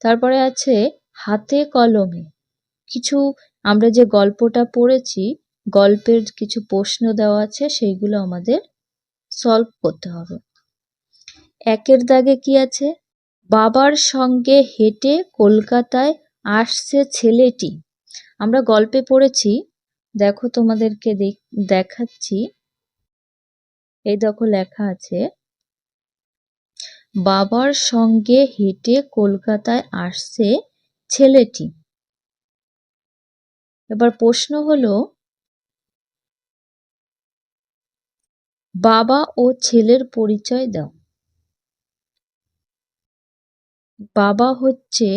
তারপরে আছে হাতে কলমে। কিছু আমরা যে গল্পটা পড়েছি, গল্পের কিছু প্রশ্ন দেওয়া আছে, সেইগুলো আমাদের সলভ করতে হবে। একের দাগে কি আছে? বাবার সঙ্গে হেঁটে কলকাতায় আসছে ছেলেটি। আমরা গল্পে পড়েছি, দেখো তোমাদেরকে দেখাচ্ছি। এই দেখো লেখা আছে বাবার সঙ্গে হেঁটে কলকাতায় আসছে ছেলেটি। এবার প্রশ্ন হলো, বাবা ও ছেলের পরিচয় দাও। বাবা হচ্ছে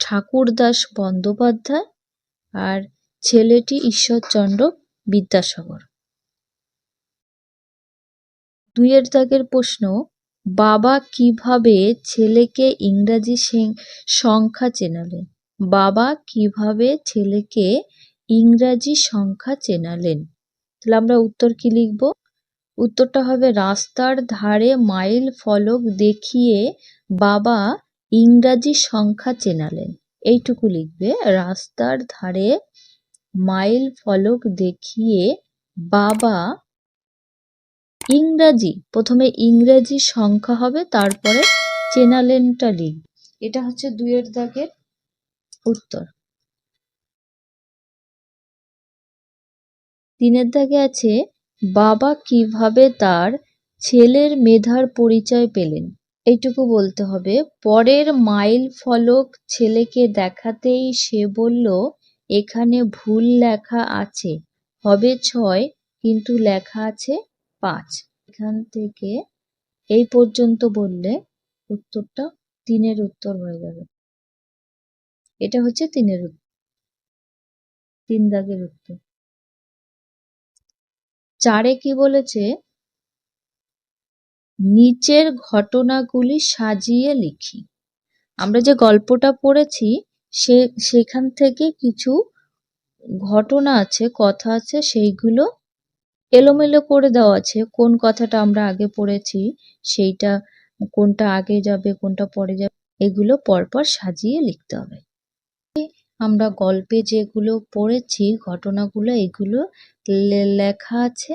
ঠাকুরদাস বন্দ্যোপাধ্যায় আর ছেলেটি ঈশ্বরচন্দ্র বিদ্যাসাগর। দুইয়ের দাগের প্রশ্ন বাবা কীভাবে ছেলেকে ইংরাজি সংখ্যা চেনালেন? বাবা কীভাবে ছেলেকে ইংরাজি সংখ্যা চেনালেন? তাহলে আমরা উত্তর কি লিখব? উত্তরটা হবে রাস্তার ধারে মাইল ফলক দেখিয়ে বাবা ইংরাজি সংখ্যা চেনালেন। এইটুকু লিখবে, রাস্তার ধারে মাইল ফলক দেখিয়ে বাবা ইংরাজি, প্রথমে ইংরেজি সংখ্যা হবে, তারপরে চেনালেনটা লিখ। এটা হচ্ছে দুইয়ের দাগের উত্তর। তিনের দাগে আছে, বাবা কীভাবে তার ছেলের মেধার পরিচয় পেলেন? এইটুকু বলতে হবে। পরের মাইল ফলক ছেলেকে দেখাতেই সে বলল, এখানে ভুল লেখা আছে। হবে ছয়, কিন্তু লেখা আছে পাঁচ। এখান থেকে এই পর্যন্ত বললে উত্তরটা তিনের উত্তর হয়ে যাবে। এটা হচ্ছে তিনের উত্তর। তিন দাগের উত্তর। চারে কি বলেছে? নিচের ঘটনাগুলি সাজিয়ে লিখি। আমরা যে গল্পটা পড়েছি, সে, সেখান থেকে কিছু ঘটনা আছে, কথা আছে, সেইগুলো এলোমেলো করে দেওয়া আছে। কোন কথাটা আমরা আগে পড়েছি, সেইটা কোনটা আগে যাবে, কোনটা পরে যাবে, এগুলো পরপর সাজিয়ে লিখতে হবে। আমরা গল্পে যেগুলো পড়েছি, ঘটনাগুলো, এগুলো লেখা আছে।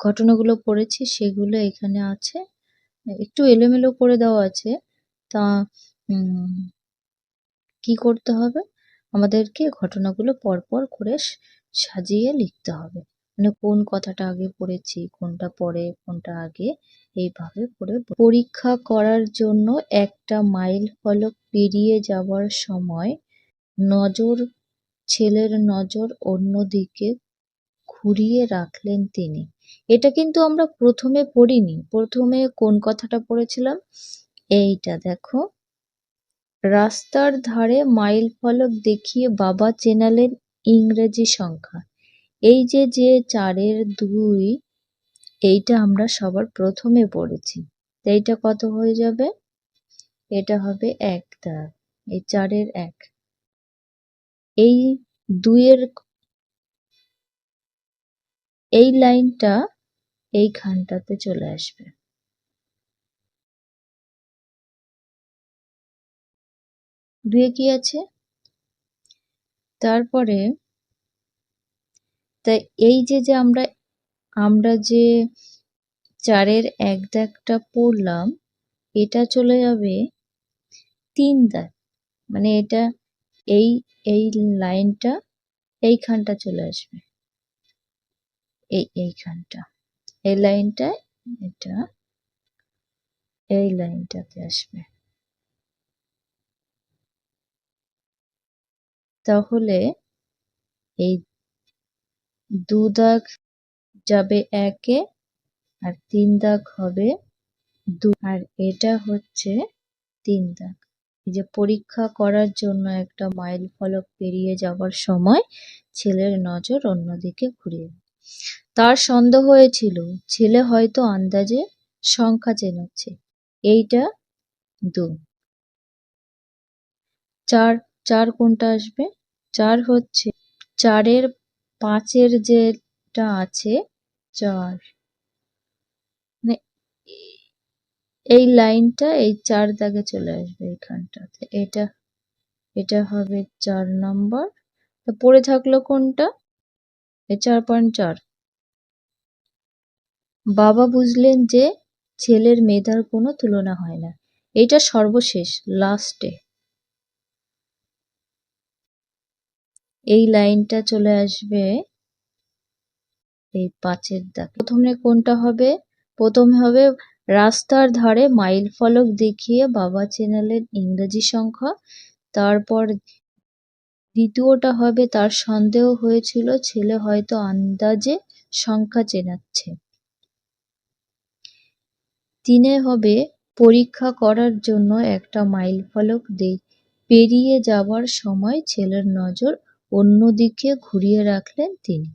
ঘটনাগুলো পড়েছি, সেগুলো এখানে আছে। একটু এলোমেলো করে দেওয়া আছে। তা কি করতে হবে? আমাদেরকে ঘটনাগুলো পরপর করে সাজিয়ে লিখতে হবে। মানে কোন কথাটা আগে পড়েছি, কোনটা পরে, কোনটা আগে, এইভাবে করে পরীক্ষা করার জন্য একটা মাইল ফলক পেরিয়ে যাওয়ার সময় নজর, ছেলের নজর অন্যদিকে ঘুরিয়ে রাখলেন তিনি। এটা কিন্তু আমরা প্রথমে পড়িনি। প্রথমে কোন কথাটা পড়েছিলাম? এইটা দেখো। রাস্তার ধারে মাইল ফলক দেখিয়ে বাবা চেনালেন ইংরেজি সংখ্যা। এই যে যে চারের দুই, এইটা আমরা সবার প্রথমে পড়েছি। এইটা কত হয়ে যাবে? এটা হবে এক দাগ এই চারের এক। এই দুইয়ের এই লাইনটা এইখানটাতে চলে আসবে। দুয়ে কি আছে? তারপরে তাই এই যে যে আমরা আমরা যে চারের এক দাগটা পড়লাম, এটা চলে যাবে তিন দাগ। মানে এটা এই এই লাইনটা এইখানটা চলে আসবে। এই, এইখানটা। এই লাইনটা, এটা এই লাইনটাতে আসবে। তাহলে এই দু দাগ যাবে একে আর তিন দাগ হবে দু। আর এটা হচ্ছে তিন দাগ। এই যে পরীক্ষা করার জন্য একটা মাইল ফলক পেরিয়ে যাওয়ার সময় ছেলের নজর অন্যদিকে ঘুরিয়ে তার সন্দেহ হয়েছিল, ছেলে হয়তো আন্দাজে সংখ্যা চেনাচ্ছে। এইটা দু। চার চার কোনটা আসবে? চার হচ্ছে, চারের পাঁচের যেটা আছে, চার। মানে এই লাইনটা এই চার দাগে চলে আসবে এখানটাতে। এটা এটা হবে চার নম্বর। পড়ে থাকল কোনটা? এই চার পয়েন্ট চার। বাবা বুঝলেন যে ছেলের মেধার কোনো তুলনা হয় না। এটা সর্বশেষ লাস্টে এই লাইনটা চলে আসবে এই পাঁচের দাগ। প্রথমে কোনটা হবে? প্রথমে হবে রাস্তার ধারে মাইল ফলক দেখিয়ে বাবা চেনালেন ইংরেজি সংখ্যা। তারপর দ্বিতীয়টা হবে, তার সন্দেহ হয়েছিল, ছেলে হয়তো আন্দাজে সংখ্যা চেনাচ্ছে। তিনে হবে, পরীক্ষা করার জন্য একটা মাইল ফলক পেরিয়ে যাবার সময় ছেলের নজর অন্যদিকে ঘুরিয়ে রাখলেন তিনি।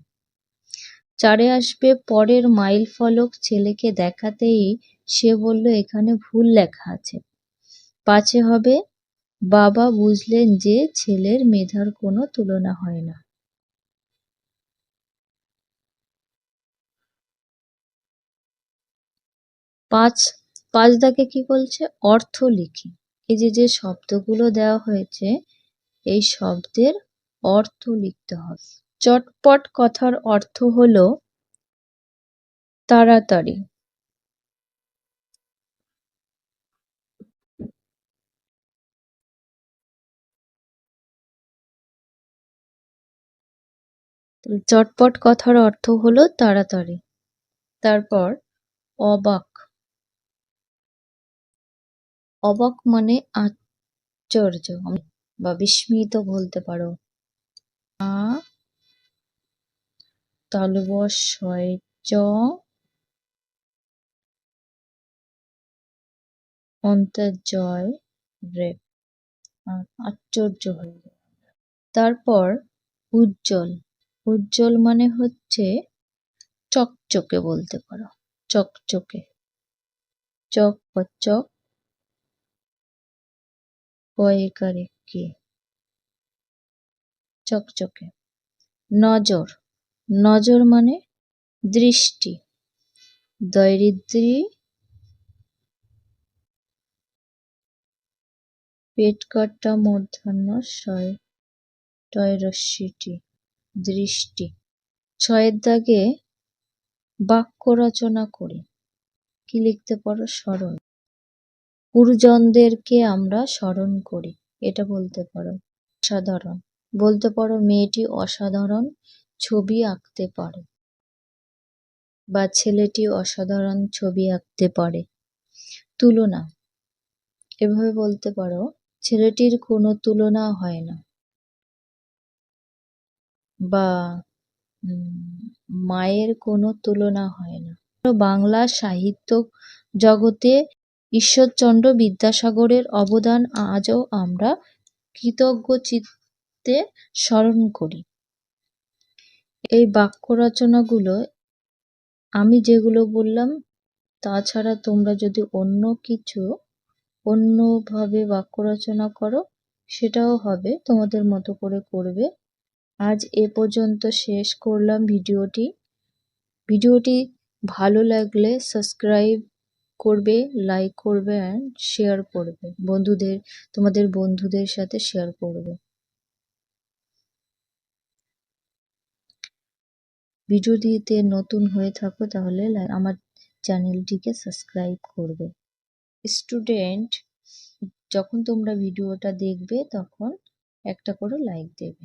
চারে আসবে পরের মাইল ফলক ছেলেকে দেখাতেই সে বলল, এখানে ভুল লেখা আছে। পাঁচে হবে। বাবা বুঝলেন যে ছেলের মেধার কোনো তুলনা হয় না। পাঁচ পাঁচ দাগে কি বলছে? অর্থ লিখি। এই যে যে শব্দগুলো দেওয়া হয়েছে, এই শব্দের অর্থ লিখতে হবে। চটপট কথার অর্থ হলো তাড়াতাড়ি। চটপট কথার অর্থ হলো তাড়াতাড়ি। তারপর অবাক। অবাক মানে আশ্চর্য। বা বিস্মিত বলতে পারো। আ তালবশ চ অন্তর্জয়, রে আশ্চর্য হয়ে তারপর উজ্জ্বল উজ্জ্বল মানে হচ্ছে চকচকে বলতে পারো, চকচকে। চক বা চক কয়েকারে কে চকচকে। নজর। নজর মানে দৃষ্টি। দরিদ্রী পেটকাটা মূর্ধন্য শয় টয়রস্যিটি দৃষ্টি। ছয়ের দাগে বাক্য রচনা করি। কি লিখতে পারো? স্মরণ। গুরুজনদেরকে আমরা স্মরণ করি। এটা বলতে পারো। সাধারণ। বলতে পারো মেয়েটি অসাধারণ ছবি আঁকতে পারে বা ছেলেটি অসাধারণ ছবি আঁকতে পারে। তুলনা। এভাবে বলতে পারো ছেলেটির কোনো তুলনা হয় না। বা মায়ের কোনো তুলনা হয় না। বাংলা সাহিত্য জগতে ঈশ্বরচন্দ্র বিদ্যাসাগরের অবদান আজও আমরা কৃতজ্ঞ চিত্তে স্মরণ করি। এই বাক্য রচনাগুলো আমি যেগুলো বললাম, তাছাড়া তোমরা যদি অন্য কিছু অন্যভাবে বাক্য রচনা করো, সেটাও হবে তোমাদের মতো করে করবে। আজ এ পর্যন্ত শেষ করলাম ভিডিওটি। ভিডিওটি ভালো লাগলে সাবস্ক্রাইব করবে, লাইক করবে অ্যান্ড শেয়ার করবে। বন্ধুদের, তোমাদের বন্ধুদের সাথে শেয়ার করবে। ভিডিওটিতে নতুন হয়ে থাকো তাহলে আমার চ্যানেলটিকে সাবস্ক্রাইব করবে। স্টুডেন্ট, যখন তোমরা ভিডিওটা দেখবে তখন একটা করে লাইক দেবে।